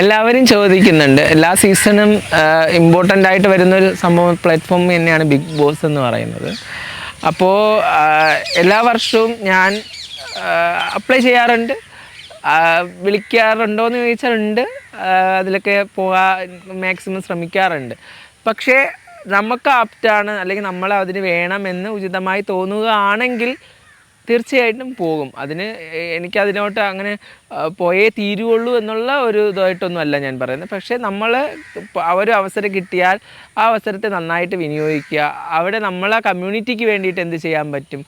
എല്ലാവരും ചോദിക്കുന്നുണ്ട്. എല്ലാ സീസണും ഇമ്പോർട്ടന്റ് ആയിട്ട് വരുന്നൊരു സംഭവം പ്ലാറ്റ്ഫോം തന്നെയാണ് ബിഗ് ബോസ് എന്ന് പറയുന്നത്. അപ്പോൾ എല്ലാ വർഷവും ഞാൻ അപ്ലൈ ചെയ്യാറുണ്ട്. വിളിക്കാറുണ്ടോ എന്ന് ചോദിച്ചാൽ അതിലൊക്കെ പോകാൻ മാക്സിമം ശ്രമിക്കാറുണ്ട്. പക്ഷേ നമുക്ക് ആപ്റ്റാണ് അല്ലെങ്കിൽ നമ്മൾ അതിന് വേണമെന്ന് ഉചിതമായി തോന്നുകയാണെങ്കിൽ തീർച്ചയായിട്ടും പോകും. അതിന് എനിക്കതിനോട്ട് അങ്ങനെ പോയേ തീരുവുള്ളൂ എന്നുള്ള ഒരു ഇതായിട്ടൊന്നുമല്ല ഞാൻ പറയുന്നത്. പക്ഷേ നമ്മൾ ആ ഒരു അവസരം കിട്ടിയാൽ ആ അവസരത്തെ നന്നായിട്ട് വിനിയോഗിക്കുക. അവിടെ നമ്മളെ കമ്മ്യൂണിറ്റിക്ക് വേണ്ടിയിട്ട് എന്ത് ചെയ്യാൻ പറ്റും?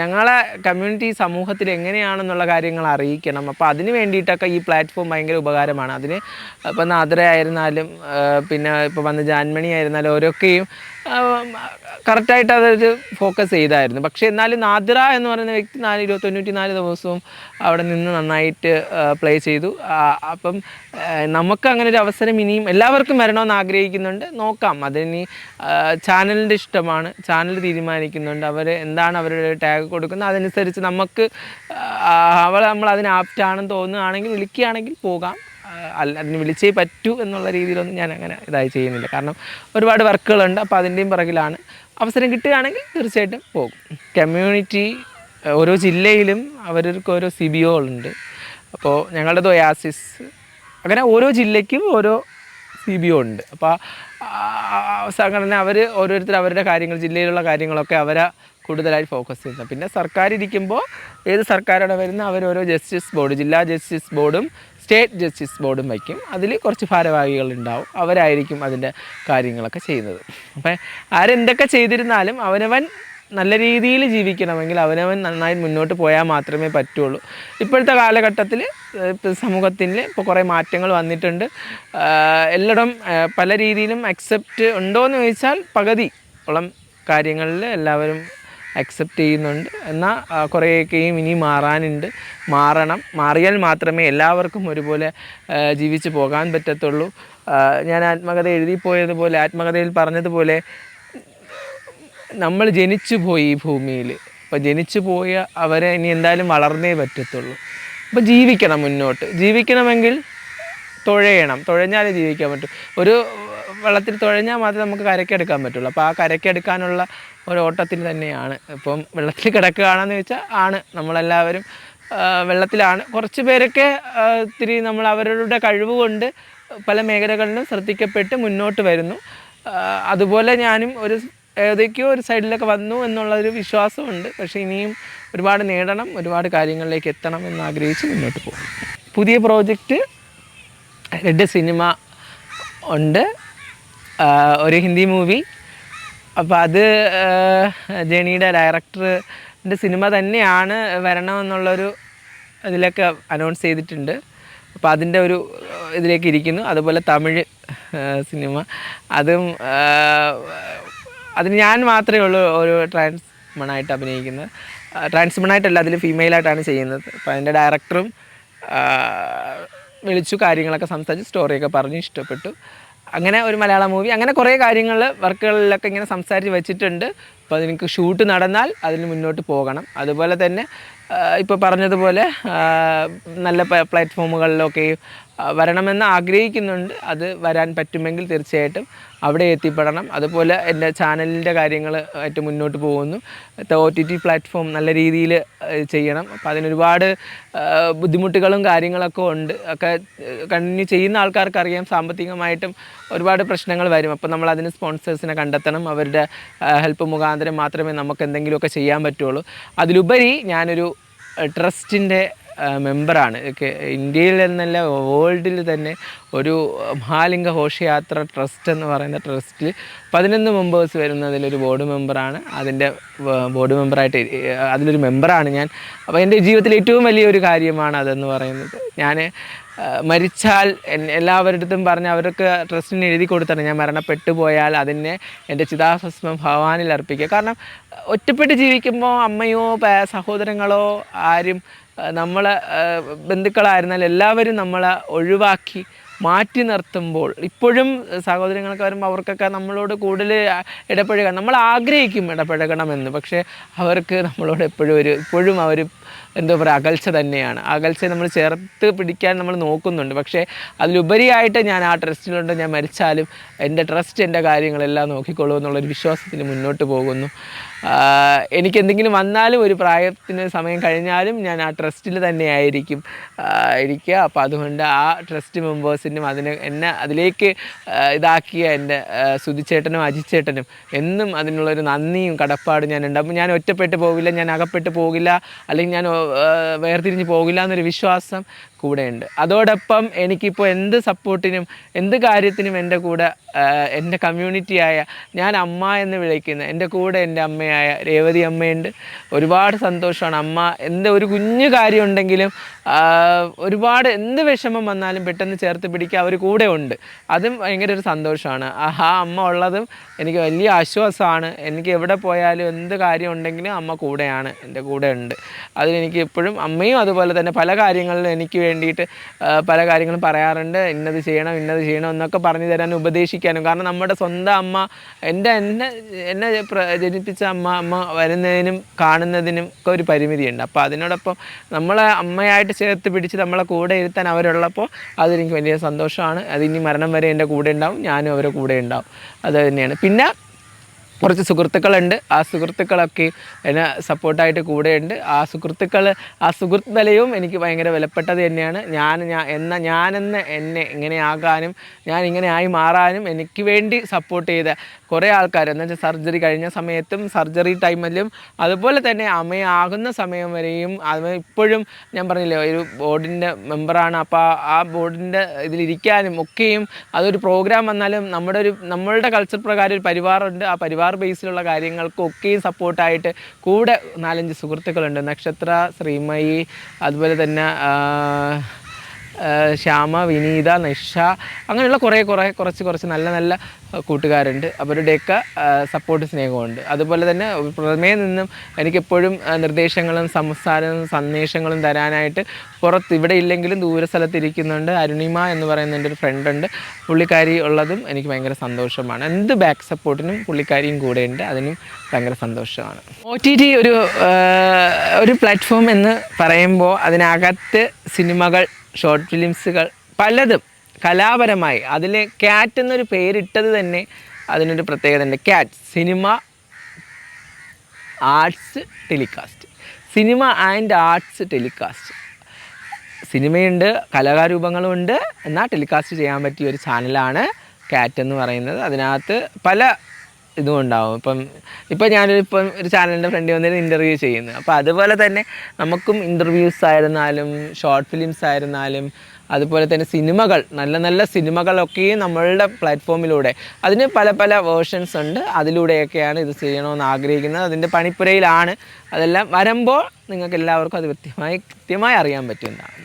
ഞങ്ങളെ കമ്മ്യൂണിറ്റി സമൂഹത്തിൽ എങ്ങനെയാണെന്നുള്ള കാര്യങ്ങൾ അറിയിക്കണം. അപ്പോൾ അതിന് വേണ്ടിയിട്ടൊക്കെ ഈ പ്ലാറ്റ്ഫോം ഭയങ്കര ഉപകാരമാണ്. അതിന് ഇപ്പം നാദ്ര ആയിരുന്നാലും പിന്നെ ഇപ്പോൾ വന്ന ജാൻമണി ആയിരുന്നാലും ഓരോക്കെയും കറക്റ്റായിട്ട് അതൊരു ഫോക്കസ് ചെയ്തായിരുന്നു. പക്ഷേ എന്നാലും നാദിറ എന്ന് പറയുന്ന വ്യക്തി നാല് ഇരുപത്തി തൊണ്ണൂറ്റി നാല് ദിവസവും അവിടെ നിന്ന് നന്നായിട്ട് പ്ലേ ചെയ്തു. അപ്പം നമുക്ക് അങ്ങനെ ഒരു അവസരം ഇനിയും എല്ലാവർക്കും വരണമെന്ന് ആഗ്രഹിക്കുന്നുണ്ട്. നോക്കാം. അതിനി ചാനലിന്റെ ഇഷ്ടമാണ്. ചാനൽ തീരുമാനിക്കുന്നുണ്ട്. അവർ എന്താണ് അവരുടെ ടാഗ് കൊടുക്കുന്നത്. അതനുസരിച്ച് നമുക്ക് അവൾ നമ്മൾ അതിന് ആപ്റ്റാണെന്ന് തോന്നുകയാണെങ്കിൽ വിളിക്കുകയാണെങ്കിൽ പോകാം. അതിന് വിളിച്ചേ പറ്റൂ എന്നുള്ള രീതിയിലൊന്നും ഞാൻ അങ്ങനെ ഇതായി ചെയ്യുന്നില്ല. കാരണം ഒരുപാട് വർക്കുകളുണ്ട് അപ്പോൾ അതിന്റെയും പിറകിലാണ് അവസരം കിട്ടുകയാണെങ്കിൽ തീർച്ചയായിട്ടും പോകും. കമ്മ്യൂണിറ്റി ഓരോ ജില്ലയിലും അവർക്ക് ഓരോ സി ബി ഒകളുണ്ട് അപ്പോൾ ഞങ്ങളുടെ ഒയാസിസ് അങ്ങനെ ഓരോ ജില്ലയ്ക്കും ഓരോ സി ബി ഒ ഉണ്ട് അപ്പോൾ സംഘടന അവർ ഓരോരുത്തർ അവരുടെ കാര്യങ്ങൾ ജില്ലയിലുള്ള കാര്യങ്ങളൊക്കെ അവരെ കൂടുതലായി ഫോക്കസ് ചെയ്യുന്നത്. പിന്നെ സർക്കാർ ഇരിക്കുമ്പോൾ ഏത് സർക്കാരാണ് വരുന്നത്? അവരോരോ ജസ്റ്റിസ് ബോർഡ് ജില്ലാ ജസ്റ്റിസ് ബോർഡും സ്റ്റേറ്റ് ജസ്റ്റിസ് ബോർഡും വയ്ക്കും. അതിൽ കുറച്ച് ഭാരവാഹികൾ ഉണ്ടാവും. അവരായിരിക്കും അതിന്റെ കാര്യങ്ങളൊക്കെ ചെയ്യുന്നത്. അപ്പം ആരെന്തൊക്കെ ചെയ്തിരുന്നാലും അവനവൻ നല്ല രീതിയിൽ ജീവിക്കണമെങ്കിൽ അവനവൻ നന്നായി മുന്നോട്ട് പോയാൽ മാത്രമേ പറ്റുള്ളൂ. ഇപ്പോഴത്തെ കാലഘട്ടത്തിൽ സമൂഹത്തിൽ ഇപ്പോൾ കുറേ മാറ്റങ്ങൾ വന്നിട്ടുണ്ട്. ആഹ് പല രീതിയിലും അക്സെപ്റ്റ് ഉണ്ടോയെന്ന് ചോദിച്ചാൽ പകുതി ഓളം കാര്യങ്ങളിൽ എല്ലാവരും അക്സെപ്റ്റ് ചെയ്യുന്നുണ്ട്. എന്നാൽ കുറേയൊക്കെയും ഇനി മാറാനുണ്ട്. മാറണം. മാറിയാൽ മാത്രമേ എല്ലാവർക്കും ഒരുപോലെ ജീവിച്ചു പോകാൻ പറ്റത്തുള്ളൂ. ഞാൻ ആത്മകഥ എഴുതിപ്പോയതുപോലെ ആത്മകഥയിൽ പറഞ്ഞതുപോലെ നമ്മൾ ജനിച്ചു പോയി ഈ ഭൂമിയിൽ. അപ്പോൾ ജനിച്ചു പോയ അവരെ ഇനി എന്തായാലും വളർന്നേ പറ്റത്തുള്ളൂ. അപ്പോൾ ജീവിക്കണം മുന്നോട്ട്. ജീവിക്കണമെങ്കിൽ തുഴയണം. തുഴഞ്ഞാലേ ജീവിക്കാൻ പറ്റും. ഒരു വെള്ളത്തിൽ തുഴഞ്ഞാൽ മാത്രമേ നമുക്ക് കരയ്ക്കെടുക്കാൻ പറ്റുള്ളൂ. അപ്പോൾ ആ കരയ്ക്കെടുക്കാനുള്ള ഒരു ഓട്ടത്തിൽ തന്നെയാണ് ഇപ്പം വെള്ളത്തിൽ കിടക്കുകയാണെന്ന് ചോദിച്ചാൽ ആണ്. നമ്മളെല്ലാവരും വെള്ളത്തിലാണ്. കുറച്ച് പേരൊക്കെ ഇത്തിരി നമ്മൾ അവരുടെ കഴിവ് കൊണ്ട് പല മേഖലകളിലും ശ്രദ്ധിക്കപ്പെട്ട് മുന്നോട്ട് വരുന്നു. അതുപോലെ ഞാനും ഒരു ഏതൊക്കെയോ ഒരു സൈഡിലൊക്കെ വന്നു എന്നുള്ളൊരു വിശ്വാസമുണ്ട്. പക്ഷേ ഇനിയും ഒരുപാട് നേടണം ഒരുപാട് കാര്യങ്ങളിലേക്ക് എത്തണം എന്ന് ആഗ്രഹിച്ച് മുന്നോട്ട് പോകും പുതിയ പ്രോജക്റ്റ് റെഡ് സിനിമ ഉണ്ട്. ഒരു ഹിന്ദി മൂവി. അപ്പോൾ അത് ജെണിയുടെ ഡയറക്ടറിന്റെ സിനിമ തന്നെയാണ് വരണമെന്നുള്ളൊരു ഇതിലൊക്കെ അനൗൺസ് ചെയ്തിട്ടുണ്ട്. അപ്പോൾ അതിന്റെ ഒരു ഇതിലേക്ക് ഇരിക്കുന്നു. അതുപോലെ തമിഴ് സിനിമ. അതും അതിന് ഞാൻ മാത്രമേ ഉള്ളൂ ഒരു ട്രാൻസ്മണായിട്ട് അഭിനയിക്കുന്നത്. ട്രാൻസ്മണായിട്ടല്ല അതിൽ ഫീമെയിലായിട്ടാണ് ചെയ്യുന്നത്. അപ്പോൾ അതിന്റെ ഡയറക്ടറും വിളിച്ചു കാര്യങ്ങളൊക്കെ സംസാരിച്ച് സ്റ്റോറിയൊക്കെ പറഞ്ഞു ഇഷ്ടപ്പെട്ടു. അങ്ങനെ ഒരു മലയാള മൂവി അങ്ങനെ കുറേ കാര്യങ്ങൾ വർക്കുകളിലൊക്കെ ഇങ്ങനെ സംസാരിച്ച് വെച്ചിട്ടുണ്ട്. അപ്പോൾ അതെനിക്ക് ഷൂട്ട് നടന്നാൽ അതിന് മുന്നോട്ട് പോകണം. അതുപോലെ തന്നെ ഇപ്പോൾ പറഞ്ഞതുപോലെ നല്ല പ്ലാറ്റ്ഫോമുകളിലൊക്കെ വരണമെന്ന് ആഗ്രഹിക്കുന്നുണ്ട്. അത് വരാൻ പറ്റുമെങ്കിൽ തീർച്ചയായിട്ടും അവിടെ എത്തിപ്പെടണം. അതുപോലെ എന്റെ ചാനലിന്റെ കാര്യങ്ങൾ ആയിട്ട് മുന്നോട്ട് പോകുന്നു. ഒ ടി ടി പ്ലാറ്റ്ഫോം നല്ല രീതിയിൽ ചെയ്യണം. അപ്പോൾ അതിനൊരുപാട് ബുദ്ധിമുട്ടുകളും കാര്യങ്ങളൊക്കെ ഉണ്ട്. ഒക്കെ കണ്ടിന്യൂ ചെയ്യുന്ന ആൾക്കാർക്ക് അറിയാം. സാമ്പത്തികമായിട്ടും ഒരുപാട് പ്രശ്നങ്ങൾ വരും. അപ്പോൾ നമ്മൾ അതിന് സ്പോൺസേഴ്സിനെ കണ്ടെത്തണം. അവരുടെ ഹെൽപ്പ് മുഖാന്തരം മാത്രമേ നമുക്ക് എന്തെങ്കിലുമൊക്കെ ചെയ്യാൻ പറ്റുള്ളൂ. അതിലുപരി ഞാനൊരു ട്രസ്റ്റിന്റെ മെമ്പറാണ് ഇന്ത്യയിൽ എന്നല്ല വേൾഡിൽ തന്നെ ഒരു മഹാലിംഗ ഘോഷയാത്ര ട്രസ്റ്റ് എന്ന് പറയുന്ന ട്രസ്റ്റിൽ പതിനൊന്ന് മെമ്പേഴ്സ് വരുന്നതിലൊരു ബോർഡ് മെമ്പറാണ് അതിന്റെ ബോർഡ് മെമ്പറായിട്ട് അതിലൊരു മെമ്പറാണ് ഞാൻ. അപ്പോൾ എന്റെ ജീവിതത്തിൽ ഏറ്റവും വലിയൊരു കാര്യമാണ് അതെന്ന് പറയുന്നത്. ഞാൻ മരിച്ചാൽ എല്ലാവരുടെടുത്തും പറഞ്ഞ് അവർക്ക് ട്രസ്റ്റിന് എഴുതി കൊടുത്താണ്. ഞാൻ മരണപ്പെട്ടു പോയാൽ അതിനെ എന്റെ ചിതാഭസ്മം ഭഗവാനിൽ അർപ്പിക്കുക. കാരണം ഒറ്റപ്പെട്ട് ജീവിക്കുമ്പോൾ അമ്മയോ സഹോദരങ്ങളോ ആരും നമ്മളെ ബന്ധുക്കളായിരുന്നാൽ എല്ലാവരും നമ്മളെ ഒഴിവാക്കി മാറ്റി നിർത്തുമ്പോൾ ഇപ്പോഴും സഹോദരങ്ങളൊക്കെ വരുമ്പോൾ അവർക്കൊക്കെ നമ്മളോട് കൂടുതൽ ഇടപഴകാൻ നമ്മൾ ആഗ്രഹിക്കും ഇടപഴകണമെന്ന്. പക്ഷേ അവർക്ക് നമ്മളോട് എപ്പോഴും ഒരു ഇപ്പോഴും അവർ എന്താ പറയുക അകൽച്ച തന്നെയാണ്. അകൽച്ച നമ്മൾ ചേർത്ത് പിടിക്കാൻ നമ്മൾ നോക്കുന്നുണ്ട്. പക്ഷേ അതിലുപരിയായിട്ട് ഞാൻ ആ ട്രസ്റ്റിലുണ്ട്. ഞാൻ മരിച്ചാലും എന്റെ ട്രസ്റ്റ് എന്റെ കാര്യങ്ങളെല്ലാം നോക്കിക്കൊള്ളൂ എന്നുള്ളൊരു വിശ്വാസത്തിൽ മുന്നോട്ട് പോകുന്നു. എനിക്ക് എന്തെങ്കിലും വന്നാലും ഒരു പ്രായത്തിന് സമയം കഴിഞ്ഞാലും ഞാൻ ആ ട്രസ്റ്റിൽ തന്നെയായിരിക്കും. ഇരിക്കുക. അപ്പോൾ അതുകൊണ്ട് ആ ട്രസ്റ്റ് മെമ്പേഴ്സിനും അതിന് എന്നെ അതിലേക്ക് ഇതാക്കിയ എന്റെ സുധിച്ചേട്ടനും അജിച്ചേട്ടനും എന്നും അതിനുള്ളൊരു നന്ദിയും കടപ്പാടും ഞാൻ ഉണ്ട് അപ്പോൾ ഞാൻ ഒറ്റപ്പെട്ട് പോകില്ല ഞാൻ അകപ്പെട്ട് പോകില്ല അല്ലെങ്കിൽ ഞാൻ വേർതിരിഞ്ഞ് പോകില്ല എന്നൊരു വിശ്വാസം കൂടെയുണ്ട്. അതോടൊപ്പം എനിക്കിപ്പോൾ എന്ത് സപ്പോർട്ടിനും എന്ത് കാര്യത്തിനും എന്റെ കൂടെ എന്റെ കമ്മ്യൂണിറ്റിയായ ഞാൻ അമ്മ എന്ന് വിളിക്കുന്ന എന്റെ കൂടെ എന്റെ അമ്മയായ രേവതി അമ്മയുണ്ട്. ഒരുപാട് സന്തോഷമാണ്. അമ്മ എന്ത് ഒരു കുഞ്ഞു കാര്യം ഉണ്ടെങ്കിലും ഒരുപാട് എന്ത് വിഷമം വന്നാലും പെട്ടെന്ന് ചേർത്ത് പിടിക്കുക അവർ കൂടെ ഉണ്ട്. അതും ഭയങ്കര ഒരു സന്തോഷമാണ്. ആ അമ്മ ഉള്ളതും എനിക്ക് വലിയ ആശ്വാസമാണ്. എനിക്ക് എവിടെ പോയാലും എന്ത് കാര്യം ഉണ്ടെങ്കിലും അമ്മ കൂടെയാണ് എന്റെ കൂടെ ഉണ്ട്. അതിലെനിക്ക് എപ്പോഴും അമ്മയും അതുപോലെ തന്നെ പല കാര്യങ്ങളിലും എനിക്ക് വേണ്ടിയിട്ട് പല കാര്യങ്ങളും പറയാറുണ്ട്. ഇന്നത് ചെയ്യണം ഇന്നത് ചെയ്യണം എന്നൊക്കെ പറഞ്ഞു തരാനും ഉപദേശിക്കാനും. കാരണം നമ്മുടെ സ്വന്തം അമ്മ എന്റെ എന്നെ എന്നെ ജനിപ്പിച്ച അമ്മ അമ്മ വരുന്നതിനും കാണുന്നതിനും ഒക്കെ ഒരു പരിമിതിയുണ്ട്. അപ്പോൾ അതിനോടൊപ്പം നമ്മളെ അമ്മയായിട്ട് ചേർത്ത് പിടിച്ച് നമ്മളെ കൂടെ ഇരുത്താൻ അവരുള്ളപ്പോൾ അതെനിക്ക് വലിയ സന്തോഷമാണ്. അതിനി മരണം വരെ എന്റെ കൂടെ ഉണ്ടാവും ഞാനും അവരെ കൂടെ ഉണ്ടാവും. അത് തന്നെയാണ്. പിന്നെ കുറച്ച് സുഹൃത്തുക്കളുണ്ട്. ആ സുഹൃത്തുക്കളൊക്കെ എന്നെ സപ്പോർട്ടായിട്ട് കൂടെയുണ്ട്. ആ സുഹൃത്തുക്കൾ ആ സുഹൃത്ത് നിലയും എനിക്ക് ഭയങ്കര വിലപ്പെട്ടത് തന്നെയാണ്. ഞാൻ ഞാൻ എന്ന ഞാനെന്ന് എന്നെ ഇങ്ങനെ ആകാനും ഞാൻ ഇങ്ങനെ ആയി മാറാനും എനിക്ക് വേണ്ടി സപ്പോർട്ട് ചെയ്ത കുറേ ആൾക്കാർ എന്ന് വെച്ചാൽ സർജറി കഴിഞ്ഞ സമയത്തും സർജറി ടൈമിലും അതുപോലെ തന്നെ അമ്മയാകുന്ന സമയം വരെയും അത് ഇപ്പോഴും ഞാൻ പറഞ്ഞില്ലേ ഒരു ബോർഡിന്റെ മെമ്പറാണ്. അപ്പോൾ ആ ബോർഡിന്റെ ഇതിലിരിക്കാനും ഒക്കെയും അതൊരു പ്രോഗ്രാം വന്നാലും നമ്മുടെ ഒരു നമ്മളുടെ കൾച്ചർ പ്രകാരം ഒരു പരിവാറുണ്ട്. ആ പരിവാർ ബേസിലുള്ള കാര്യങ്ങൾക്കൊക്കെയും സപ്പോർട്ടായിട്ട് കൂടെ നാലഞ്ച് സുഹൃത്തുക്കളുണ്ട്. നക്ഷത്ര ശ്രീമയി അതുപോലെ തന്നെ ശ്യാമ വിനീത നിഷ അങ്ങനെയുള്ള കുറേ കുറേ കുറച്ച് കുറച്ച് നല്ല നല്ല കൂട്ടുകാരുണ്ട്. അവരുടെയൊക്കെ സപ്പോർട്ട് സ്നേഹമുണ്ട്. അതുപോലെ തന്നെ പുറമേ നിന്നും എനിക്കെപ്പോഴും നിർദ്ദേശങ്ങളും സംസാരവും സന്ദേശങ്ങളും തരാനായിട്ട് പുറത്ത് ഇവിടെ ഇല്ലെങ്കിലും ദൂര സ്ഥലത്തിരിക്കുന്നുണ്ട് അരുണിമ എന്ന് പറയുന്ന എന്റെ ഒരു ഫ്രണ്ടുണ്ട് പുള്ളിക്കാരി ഉള്ളതും എനിക്ക് ഭയങ്കര സന്തോഷമാണ്. എന്ത് ബാക്ക് സപ്പോർട്ടിനും പുള്ളിക്കാരിയും കൂടെയുണ്ട്. അതിനും ഭയങ്കര സന്തോഷമാണ്. ഒ ടി ടി ഒരു ഒരു പ്ലാറ്റ്ഫോം എന്ന് പറയുമ്പോൾ അതിനകത്ത് സിനിമകൾ ഷോർട്ട് ഫിലിംസുകൾ പലതും കലാപരമായി അതിൽ ക്യാറ്റ് എന്നൊരു പേരിട്ടത് തന്നെ അതിനൊരു പ്രത്യേകത ഉണ്ട് cat cinema arts telecast cinema and arts telecast സിനിമയുണ്ട് കലാകാരൂപങ്ങളുമുണ്ട്. എന്നാൽ ടെലികാസ്റ്റ് ചെയ്യാൻ പറ്റിയ ഒരു ചാനലാണ് കാറ്റ് എന്ന് പറയുന്നത്. അതിനകത്ത് പല ഇതും ഉണ്ടാവും ഇപ്പം ഇപ്പം ഞാനൊരു ഇപ്പം ഒരു ചാനലിന്റെ ഫ്രണ്ടിൽ വന്നിട്ട് ഇന്റർവ്യൂ ചെയ്യുന്നു. അപ്പോൾ അതുപോലെ തന്നെ നമുക്കും ഇന്റർവ്യൂസ് ആയിരുന്നാലും ഷോർട്ട് ഫിലിംസ് ആയിരുന്നാലും അതുപോലെ തന്നെ സിനിമകൾ നല്ല നല്ല സിനിമകളൊക്കെയും നമ്മളുടെ പ്ലാറ്റ്ഫോമിലൂടെ അതിന് പല പല വേർഷൻസ് ഉണ്ട്. അതിലൂടെയൊക്കെയാണ് ഇത് ചെയ്യണമെന്ന് ആഗ്രഹിക്കുന്നത്. അതിന്റെ പണിപ്പുരയിലാണ്. അതെല്ലാം വരുമ്പോൾ നിങ്ങൾക്ക് എല്ലാവർക്കും അത് കൃത്യമായി കൃത്യമായി അറിയാൻ പറ്റുന്നതാണ്.